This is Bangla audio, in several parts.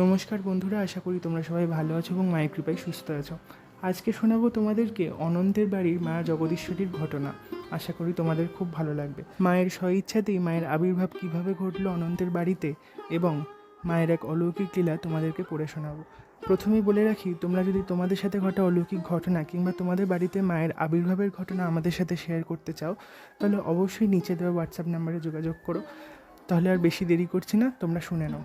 নমস্কার বন্ধুরা, আশা করি তোমরা সবাই ভালো আছো এবং মায়ের কৃপায় সুস্থ আছো। আজকে শোনাবো তোমাদেরকে অনন্তের বাড়ির মা জগদীশ্বরীর ঘটনা। আশা করি তোমাদের খুব ভালো লাগবে। মায়ের স্বইচ্ছাতেই মায়ের আবির্ভাব কীভাবে ঘটলো অনন্তের বাড়িতে এবং মায়ের এক অলৌকিক লীলা তোমাদেরকে পড়ে শোনাবো। প্রথমেই বলে রাখি, তোমরা যদি তোমাদের সাথে ঘটা অলৌকিক ঘটনা কিংবা তোমাদের বাড়িতে মায়ের আবির্ভাবের ঘটনা আমাদের সাথে শেয়ার করতে চাও, তাহলে অবশ্যই নিচে দেওয়া হোয়াটসঅ্যাপ নাম্বারে যোগাযোগ করো। তাহলে আর বেশি দেরি করছি না, তোমরা শুনে নাও।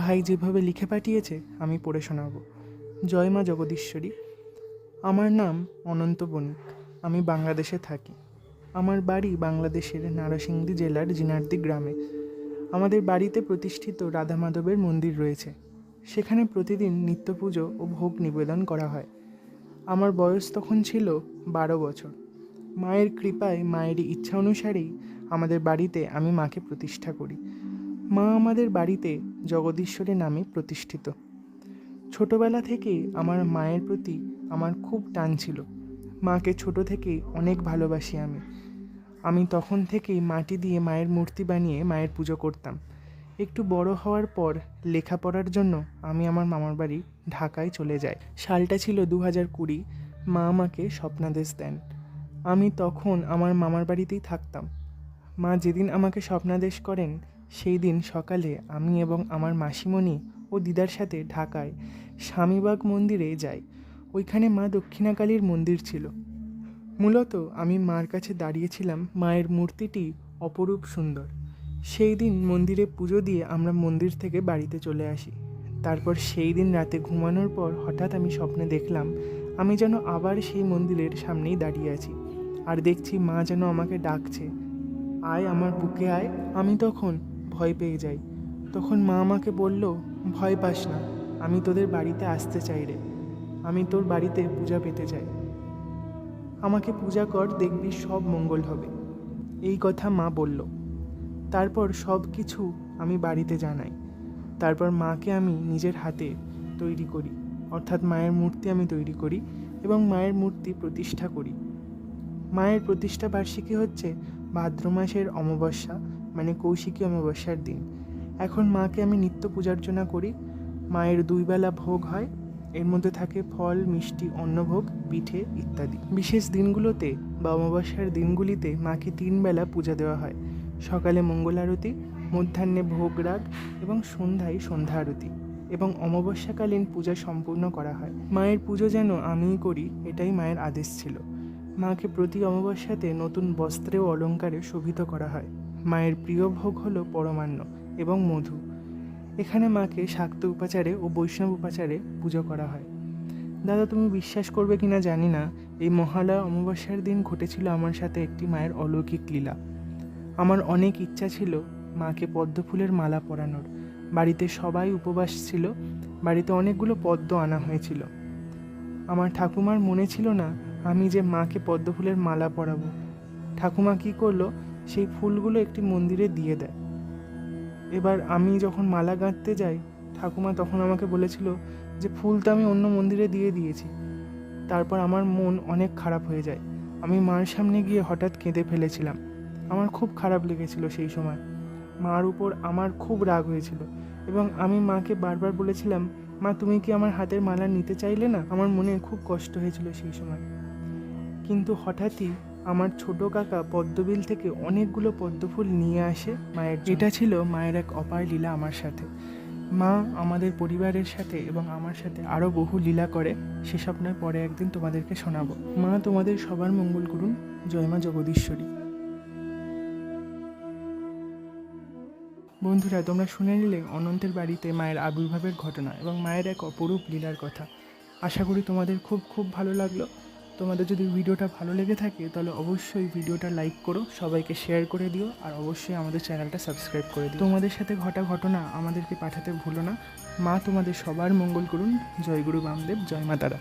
ভাই যেভাবে লিখে পাঠিয়েছে আমি পড়ে শোনাবো। জয় মা জগদীশ্বরী। আমার নাম অনন্ত বণিক। আমি বাংলাদেশে থাকি। আমার বাড়ি বাংলাদেশের নারসিংদী জেলার জিনার্দি গ্রামে। আমাদের বাড়িতে প্রতিষ্ঠিত রাধা মাধবের মন্দির রয়েছে। সেখানে প্রতিদিন নিত্য পুজো ও ভোগ নিবেদন করা হয়। আমার বয়স তখন ছিল বারো বছর। মায়ের কৃপায় মায়ের ইচ্ছা অনুসারেই আমাদের বাড়িতে আমি মাকে প্রতিষ্ঠা করি। মা আমাদের বাড়িতে জগদীশ্বরী নামে প্রতিষ্ঠিত। ছোটবেলা থেকেই আমার মায়ের প্রতি আমার খুব টান ছিল। মাকে ছোট থেকেই অনেক ভালোবাসি আমি। আমি তখন থেকেই মাটি দিয়ে মায়ের মূর্তি বানিয়ে মায়ের পুজো করতাম। একটু বড় হওয়ার পর লেখাপড়ার জন্য আমি আমার মামার বাড়ি ঢাকায় চলে যাই। সালটা ছিল দু হাজার কুড়ি। মা আমাকে স্বপ্নাদেশ দেন। আমি তখন আমার মামার বাড়িতেই থাকতাম। মা যেদিন আমাকে স্বপ্নাদেশ করেন, সেই দিন সকালে আমি এবং আমার মাসিমণি ও দিদার সাথে ঢাকায় স্বামীবাগ মন্দিরে যাই ওইখানে মা দক্ষিণাকালীর মন্দির ছিল। মূলত আমি মার কাছে দাঁড়িয়েছিলাম মায়ের মূর্তিটি অপরূপ সুন্দর। সেই দিন মন্দিরে পুজো দিয়ে আমরা মন্দির থেকে বাড়িতে চলে আসি। তারপর সেই দিন রাতে ঘুমানোর পর হঠাৎ আমি স্বপ্নে দেখলাম আমি যেন আবার সেই মন্দিরের সামনেই দাঁড়িয়ে আছি। আর দেখছি মা যেন আমাকে ডাকছে। আয় আমার বুকে আয়, আমি তখন ভয় পেয়ে যাই। তখন মা আমাকে বলল ভয় পাস না, আমি তোদের বাড়িতে আসতে চাই রে। আমি তোর বাড়িতে পূজা পেতে চাই। আমাকে পূজা কর, দেখবি সব মঙ্গল হবে। এই কথা মা বলল। তারপর সব কিছু আমি বাড়িতে জানাই। তারপর মাকে আমি নিজের হাতে তৈরি করি। অর্থাৎ মায়ের মূর্তি আমি তৈরি করি এবং মায়ের মূর্তি প্রতিষ্ঠা করি। মায়ের প্রতিষ্ঠা বার্ষিকী হচ্ছে ভাদ্র মাসের অমাবস্যা মানে কৌশিকী অমাবস্যার দিন। এখন মাকে আমি নিত্য পূজার্চনা করি। মায়ের দুইবেলা ভোগ হয়। এর মধ্যে থাকে ফল, মিষ্টি, অন্নভোগ, পিঠে ইত্যাদি। বিশেষ দিনগুলোতে বা অমাবস্যার দিনগুলিতে মাকে তিন বেলা পূজা দেওয়া হয়। সকালে মঙ্গল আরতি, মধ্যাহ্নে ভোগ রাগ এবং সন্ধ্যায় সন্ধ্যা আরতি এবং অমাবস্যাকালীন পূজা সম্পূর্ণ করা হয়। মায়ের পুজো যেন আমিই করি, এটাই মায়ের আদেশ ছিল। মাকে প্রতি অমাবস্যাতে নতুন বস্ত্রে ও অলঙ্কারে শোভিত করা হয়। মায়ের প্রিয় ভোগ হলো পরমান্ন। এবং মধু। এখানে মাকে শাক্ত উপাচারে ও বৈষ্ণব উপাচারে পুজো করা হয়। দাদা, তুমি বিশ্বাস করবে কিনা জানি না, এই মহালয়া অমাবস্যার দিন ঘটেছিল আমার সাথে একটি মায়ের অলৌকিক লীলা। আমার অনেক ইচ্ছা ছিল মাকে পদ্ম ফুলের মালা পরানোর। বাড়িতে সবাই উপবাস ছিল, বাড়িতে অনেকগুলো পদ্ম আনা হয়েছিল। আমার ঠাকুমার মনে ছিল না, আমি যে মাকে পদ্ম ফুলের মালা পরাবো। ঠাকুমা কী করল, সেই ফুলগুলো একটি মন্দিরে দিয়ে দেয়। এবার আমি যখন মালা গাঁথতে যাই, ঠাকুমা তখন আমাকে বলেছিল যে ফুল তো আমি অন্য মন্দিরে দিয়ে দিয়েছি। তারপর আমার মন অনেক খারাপ হয়ে যায়। আমি মার সামনে গিয়ে হঠাৎ কেঁদে ফেলেছিলাম। আমার খুব খারাপ লেগেছিল সেই সময়। মার উপর আমার খুব রাগ হয়েছিল এবং আমি মাকে বারবার বলেছিলাম, মা, তুমি কি আমার হাতের মালা নিতে চাইলে না? আমার মনে খুব কষ্ট হয়েছিল সেই সময়। কিন্তু হঠাৎই আমার ছোট কাকা পদ্মবিল থেকে অনেকগুলো পদ্মফুল নিয়ে আসে মায়ের। এটা ছিল মায়ের এক অপার লীলা আমার সাথে। মা আমাদের পরিবারের সাথে এবং আমার সাথে আরও বহু লীলা করে সেসব নয় পরে একদিন তোমাদেরকে শোনাবো। মা, তোমাদের সবার মঙ্গল করুন। জয় মা জগদীশ্বরী। বন্ধুরা, তোমরা শুনে নিলে অনন্তের বাড়িতে মায়ের আবির্ভাবের ঘটনা এবং মায়ের এক অপরূপ লীলার কথা। আশা করি তোমাদের খুব খুব ভালো লাগল। তোমাদের যদি ভিডিওটা ভালো লেগে থাকে, তাহলে অবশ্যই ভিডিওটা লাইক করো, সবাইকে শেয়ার করে দিও, আর অবশ্যই আমাদের চ্যানেলটা সাবস্ক্রাইব করে দিও। তোমাদের সাথে ঘটা ঘটনা আমাদেরকে পাঠাতে ভুলো না। মা তোমাদের সবার মঙ্গল করুন। জয়গুরু বামদেব, জয় মা তারা।